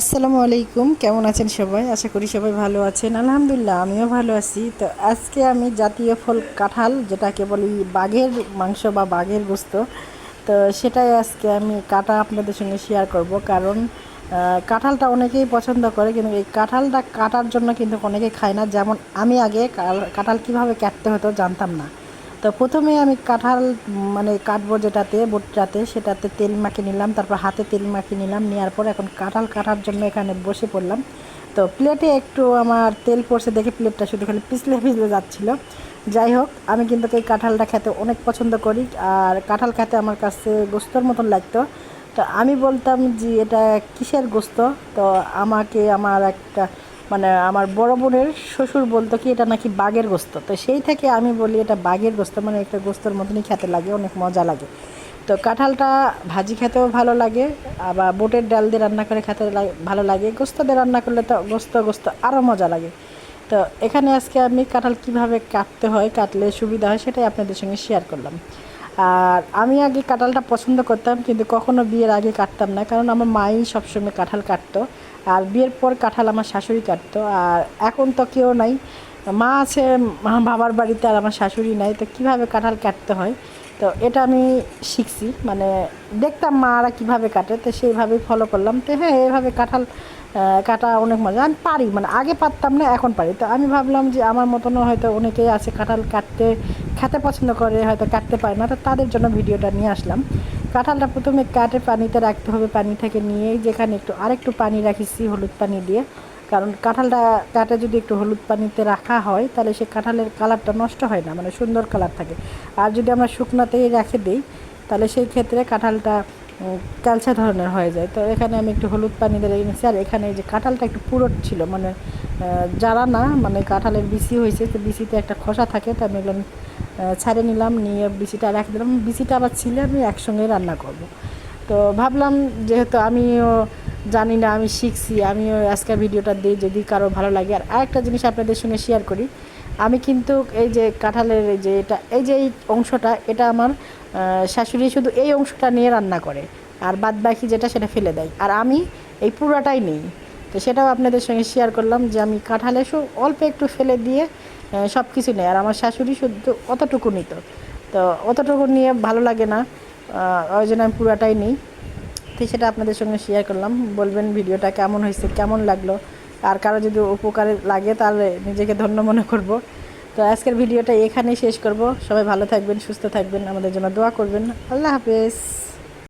আসসালামু আলাইকুম, কেমন আছেন সবাই? আশা করি সবাই ভালো আছেন। আলহামদুলিল্লাহ, আমিও ভালো আছি। তো আজকে আমি জাতীয় ফল কাঁঠাল, যেটাকে বলি বাঘের মাংস বা বাঘের গোস্ত, তো সেটাই আজকে আমি কাটা আপনাদের সঙ্গে শেয়ার করব। কারণ কাঁঠালটা অনেকেই পছন্দ করে, কিন্তু এই কাঁঠালটা কাটার জন্য কিন্তু অনেকে খায় না। যেমন আমি আগে কাঁঠাল কীভাবে কাটতে হতো জানতাম না। তো প্রথমে আমি কাঁঠাল মানে কাটবো যেটাতে, বোটটাতে, সেটাতে তেল মাখিয়ে নিলাম, তারপর হাতে তেল মাখিয়ে নিলাম নেওয়ার পর এখন কাঁঠাল কাটার জন্য এখানে বসে পড়লাম। তো প্লেটে একটু আমার তেল পড়ছে দেখে প্লেটটা শুধু খালি পিছলে পিছলে যাচ্ছিল। যাই হোক, আমি কিন্তু এই কাঁঠালটা খেতে অনেক পছন্দ করি, আর কাঁঠাল খেতে আমার কাছে গোস্তর মতন লাগতো। তো আমি বলতাম যে এটা কিসের গোস্ত? তো আমাকে আমার একটা মানে আমার বড় বোনের শ্বশুর বলতো কি, এটা নাকি বাঘের গোস্ত? তো সেই থেকে আমি বলি, এটা বাঘের গোস্ত। মানে একটা গোস্তর মতনই খেতে লাগে, অনেক মজা লাগে। তো কাঁঠালটা ভাজি খেতেও ভালো লাগে, আবার বোটের ডাল দিয়ে রান্না করে খেতে ভালো লাগে। গোস্ত দিয়ে রান্না করলে তো গোস্ত গোস্ত আরও মজা লাগে। তো এখানে আজকে আমি কাঁঠাল কীভাবে কাটতে হয়, কাটলে সুবিধা হয় সেটাই আপনাদের সঙ্গে শেয়ার করলাম। আর আমি আগে কাঁঠালটা পছন্দ করতাম, কিন্তু কখনো বিয়ের আগে কাটতাম না, কারণ আমার মাই সবসময় কাঁঠাল কাটতো। আর বিয়ের পর কাঁঠাল আমার শাশুড়ি কাটতো, আর এখন তো কেউ নাই। মা আছে বাবার বাড়িতে আর আমার শাশুড়ি নাই, তো কীভাবে কাঁঠাল কাটতে হয়? তো এটা আমি শিখছি মানে দেখতাম মারা কীভাবে কাটে, তো সেইভাবেই ফলো করলাম। তো হ্যাঁ এভাবে কাঁঠাল কাটা অনেক মজা। আমি পারি মানে আগে পারতাম না, এখন পারি। তো আমি ভাবলাম যে আমার মতনও হয়তো অনেকেই আছে কাঁঠাল কাটতে খেতে পছন্দ করে, হয়তো কাটতে পারে না, তো তাদের জন্য ভিডিওটা নিয়ে আসলাম। কাঁঠালটা প্রথমে কাটে পানিতে রাখতে হবে, পানি থেকে নিয়ে যেখানে একটু, আরেকটু পানি রাখিছি হলুদ পানি দিয়ে। কারণ কাঁঠালটা কাটে যদি একটু হলুদ পানিতে রাখা হয়, তাহলে সে কাঁঠালের কালারটা নষ্ট হয় না মানে সুন্দর কালার থাকে। আর যদি আমরা শুকনাতেই রেখে দিই, তাহলে সেই ক্ষেত্রে কাঁঠালটা ক্যালসা ধরনের হয়ে যায়। তো এখানে আমি একটু হলুদ পানি দিয়ে রেখে আর এখানে যে কাঁঠালটা একটু পুরোট ছিল মানে যারা না মানে কাঁঠালের বিসি হয়েছে, তো বিসিতে একটা খোসা থাকে, তো আমি এগুলো ছাড়ে নিলাম, নিয়ে বিসিটা রেখে দিলাম। বিসিটা আবার ছিলে আমি একসঙ্গে রান্না করব। তো ভাবলাম, যেহেতু আমিও জানি না, আমি শিখছি, আমিও আজকের ভিডিওটা দিই যদি কারও ভালো লাগে। আর আরেকটা জিনিস আপনাদের সঙ্গে শেয়ার করি, আমি কিন্তু এই যে কাঁঠালের এই যে এটা, এই যে এই অংশটা, এটা আমার শাশুড়ি শুধু এই অংশটা নিয়ে রান্না করে, আর বাদ বাকি যেটা সেটা ফেলে দেয়। আর আমি এই পুরাটাই নেই। তো সেটাও আপনাদের সঙ্গে শেয়ার করলাম যে আমি কাঁঠালে অল্প একটু ফেলে দিয়ে সব কিছু নেই। আর আমার শাশুড়ি শুধু অতটুকু নিত। তো অতটুকু নিয়ে ভালো লাগে না ওই জন্য আমি পুরাটাই নিই। তো সেটা আপনাদের সঙ্গে শেয়ার করলাম। বলবেন ভিডিওটা কেমন হয়েছে, কেমন লাগল? আর কারও যদি উপকারে লাগে তাহলে নিজেকে ধন্য মনে করব। তো আজকের ভিডিওটা এখানেই শেষ করব। সবাই ভালো থাকবেন, সুস্থ থাকবেন। আমাদের জন্য দোয়া করবেন। আল্লাহ হাফেজ।